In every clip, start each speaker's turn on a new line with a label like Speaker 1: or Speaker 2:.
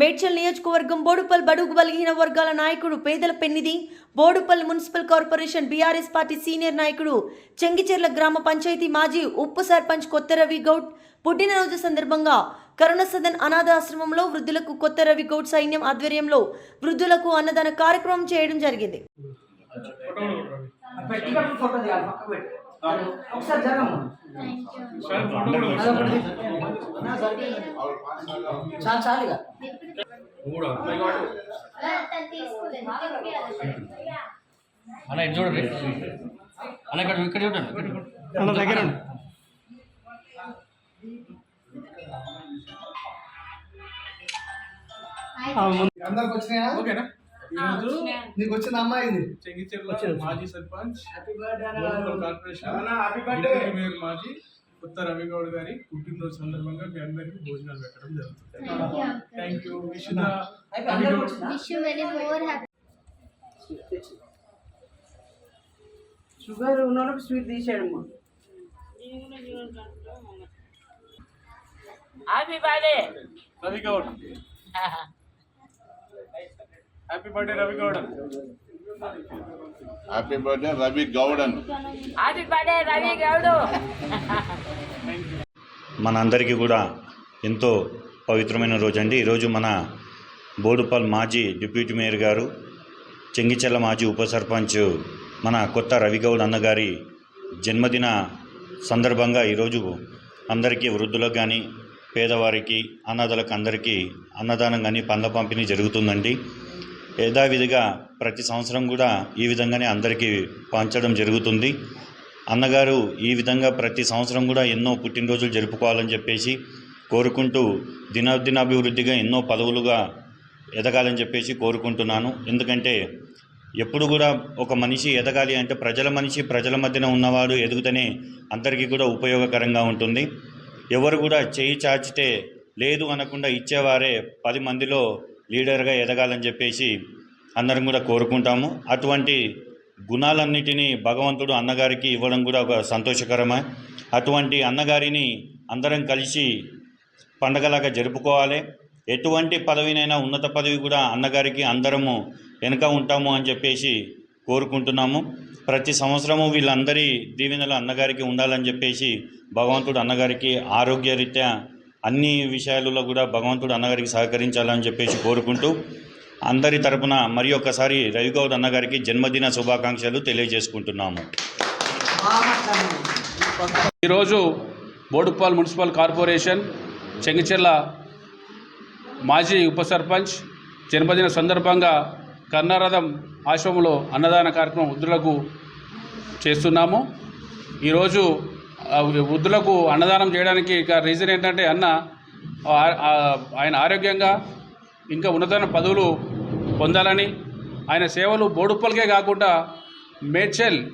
Speaker 1: మేడ్చల్ నియోజకవర్గం బోడుపల్ బడుగు బలహీన వర్గాల నాయకుడు పేదల పెన్నిది Boduppal municipal corporation BRS party senior నాయకుడు చెంగిచెర్ల గ్రామ పంచాయతీ మాజీ ఉప సర్పంచ్ కొత్త రవి గౌడ్ పుట్టినరోజు సందర్భంగా కరుణ సదన్ అనాథాశ్రమంలో వృద్ధులకు కొత్త రవి గౌడ్ సైన్యం ఆధ్వర్యంలో వృద్ధులకు అన్నదాన కార్యక్రమం చేయడం జరిగింది
Speaker 2: చాలు చాలుగా
Speaker 3: అన్న ఇది చూడండి. అన్న ఇక్కడ ఇక్కడ చూడండి.
Speaker 4: అన్న దగ్గర
Speaker 5: అందరికి వచ్చినాయా?
Speaker 6: ఓకేనా? ఈరోజు
Speaker 5: నీకు వచ్చిన అమ్మాయి ఇది.
Speaker 6: చెంగిచెర్ల మాజీ sarpanch
Speaker 2: happy birthday
Speaker 6: local corporation మాజీ కొత్త రవిగౌడ్ గారి పుట్టినరోజు సందర్భంగా మీ అందరికీ భోజనాలు పెట్టడం జరుగుతుంది. Thank you wish.
Speaker 2: షుగర్ ఉన్న వాళ్ళకి sweet తీసేయడమ్మా happy birthday
Speaker 6: Ravi Goud happy birthday Ravi Goud
Speaker 7: happy birthday Ravi గౌడన్
Speaker 2: happy birthday Ravi Goud
Speaker 8: మనందరికీ కూడా ఎంతో పవిత్రమైన రోజు అండి ఈరోజు మన బోడుపల్ మాజీ డిప్యూటీ మేయర్ గారు చెంగిచెల్ల మాజీ ఉప సర్పంచ్ మన కొత్త రవిగౌడ్ అన్నగారి జన్మదిన సందర్భంగా ఈరోజు అందరికీ వృద్ధులకు కానీ పేదవారికి అనాథలకు అందరికీ అన్నదానం కానీ పండ్ల పంపిణీ జరుగుతుందండి. యథావిధిగా ప్రతి సంవత్సరం కూడా ఈ విధంగానే అందరికీ పంచడం జరుగుతుంది. అన్నగారు ఈ విధంగా ప్రతి సంవత్సరం కూడా ఎన్నో పుట్టినరోజులు జరుపుకోవాలని చెప్పేసి కోరుకుంటూ దినదినాభివృద్ధిగా ఎన్నో పదవులుగా ఎదగాలని చెప్పేసి కోరుకుంటున్నాను. ఎందుకంటే ఎప్పుడు కూడా ఒక మనిషి ఎదగాలి అంటే ప్రజల మనిషి ప్రజల మధ్యన ఉన్నవాడు ఎదుగుతనే అందరికీ కూడా ఉపయోగకరంగా ఉంటుంది. ఎవరు కూడా చేయి చాచితే లేదు అనకుండా ఇచ్చేవారే పది మందిలో లీడర్గా ఎదగాలని చెప్పేసి అందరం కూడా కోరుకుంటాము. అటువంటి గుణాలన్నిటినీ భగవంతుడు అన్నగారికి ఇవ్వడం కూడా ఒక సంతోషకరమే. అటువంటి అన్నగారిని అందరం కలిసి పండగలాగా జరుపుకోవాలి. ఎటువంటి పదవినైనా ఉన్నత పదవి కూడా అన్నగారికి అందరము వెనుక ఉంటాము అని చెప్పేసి కోరుకుంటున్నాము. ప్రతి సంవత్సరము వీళ్ళందరి దీవెనలు అన్నగారికి ఉండాలని చెప్పేసి భగవంతుడు అన్నగారికి ఆరోగ్యరీత్యా అన్ని విషయాలలో కూడా భగవంతుడు అన్నగారికి సహకరించాలని చెప్పేసి కోరుకుంటూ అందరి తరపున మరి ఒక్కసారి రవిగౌడ్ అన్నగారికి జన్మదిన శుభాకాంక్షలు తెలియజేసుకుంటున్నాము.
Speaker 9: ఈరోజు బోడుపాల్ మున్సిపల్ కార్పొరేషన్ చెంగిచెర్ల మాజీ ఉప సర్పంచ్ జన్మదిన సందర్భంగా కర్ణారథం ఆశ్రమంలో అన్నదాన కార్యక్రమం వృద్ధులకు చేస్తున్నాము. ఈరోజు వృద్ధులకు అన్నదానం చేయడానికి ఇక రీజన్ ఏంటంటే అన్న ఆయన ఆరోగ్యంగా ఇంకా ఉన్నతమైన పదవులు పొందాలని ఆయన సేవలు బోడుప్పలకే కాకుండా మేడ్చల్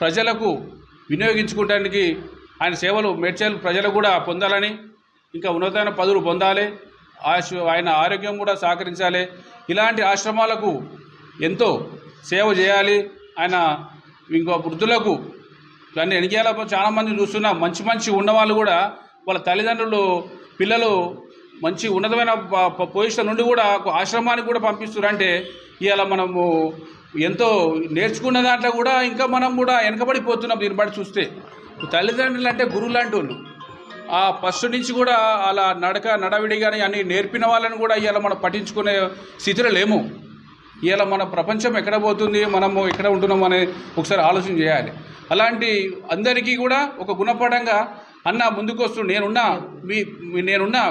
Speaker 9: ప్రజలకు వినియోగించుకోవడానికి ఆయన సేవలు మేడ్చల్ ప్రజలకు కూడా పొందాలని ఇంకా ఉన్నతమైన పదవులు పొందాలి ఆశ- ఆయన ఆరోగ్యం కూడా సహకరించాలి. ఇలాంటి ఆశ్రమాలకు ఎంతో సేవ చేయాలి. ఆయన ఇంకో వృద్ధులకు కానీ వెనకేలా చాలామంది చూస్తున్నా మంచి మంచి ఉన్నవాళ్ళు కూడా వాళ్ళ తల్లిదండ్రులు పిల్లలు మంచి ఉన్నతమైన పొజిషన్ నుండి కూడా ఒక ఆశ్రమానికి కూడా పంపిస్తున్నారు అంటే ఇవాళ మనము ఎంతో నేర్చుకున్న దాంట్లో కూడా ఇంకా మనం కూడా వెనకబడిపోతున్నాం దీన్ని బట్టి చూస్తే. తల్లిదండ్రులు అంటే గురువు లాంటి వాళ్ళు ఆ ఫస్ట్ నుంచి కూడా అలా నడక నడవిడి కానీ అన్ని నేర్పిన వాళ్ళని కూడా ఇవాళ మనం పట్టించుకునే స్థితిలో లేము. ఇవాళ మన ప్రపంచం ఎక్కడ పోతుంది మనము ఎక్కడ ఉంటున్నాం అనే ఒకసారి ఆలోచన చేయాలి. అలాంటి అందరికీ కూడా ఒక గుణపడంగా అన్న ముందుకు వస్తూ నేనున్నా మీ మీ- నేనున్నా